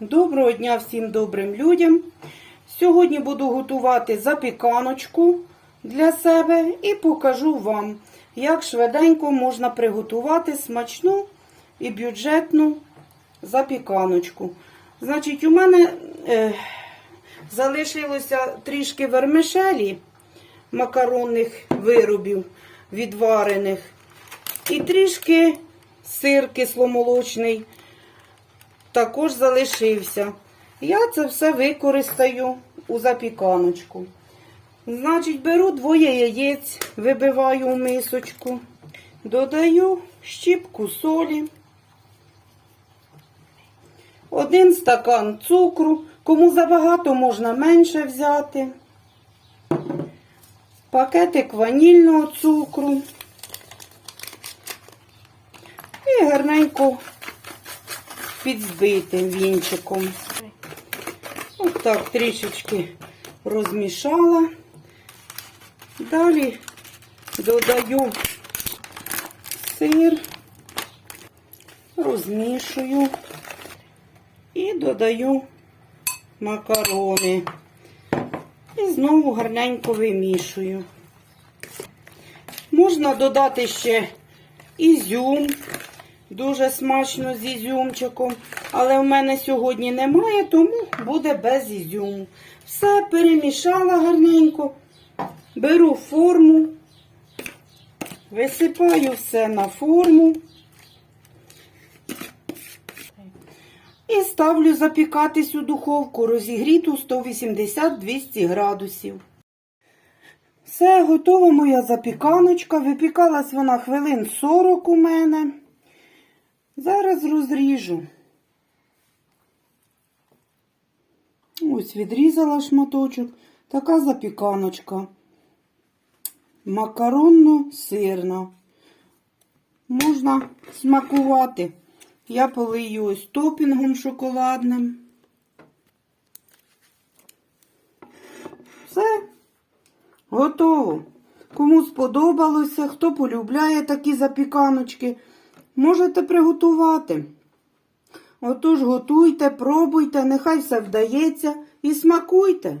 Доброго дня всім добрим людям. Сьогодні буду готувати запіканочку для себе і покажу вам, як швиденько можна приготувати смачну і бюджетну запіканочку. Значить, у мене е, залишилося трішки вермишелі макаронних виробів відварених і трішки сир кисломолочний також залишився. Я це все використаю у запіканочку. Значить, беру двоє яєць, вибиваю у мисочку, додаю щіпку солі, один стакан цукру, кому забагато можна менше взяти, пакетик ванільного цукру і гарненько підзбити вінчиком. Ось так трішечки розмішала. Далі додаю сир, розмішую і додаю макарони. І знову гарненько вимішую. Можна додати ще ізюм, Дуже смачно з ізюмчиком. Але в мене сьогодні немає, тому буде без ізюму. Все перемішала гарненько. Беру форму, висипаю все на форму і ставлю запікатись у духовку розігріту 180-200 градусів. Все, готова моя запіканочка. Випікалась вона хвилин 40 у мене. Зараз розріжу. Ось відрізала шматочок. Така запіканочка. Макаронно-сирна. Можна смакувати. Я полию ось топінгом шоколадним. Все, готово. Кому сподобалося, хто полюбляє такі запіканочки, можете приготувати. Отож, готуйте, пробуйте, нехай все вдається і смакуйте.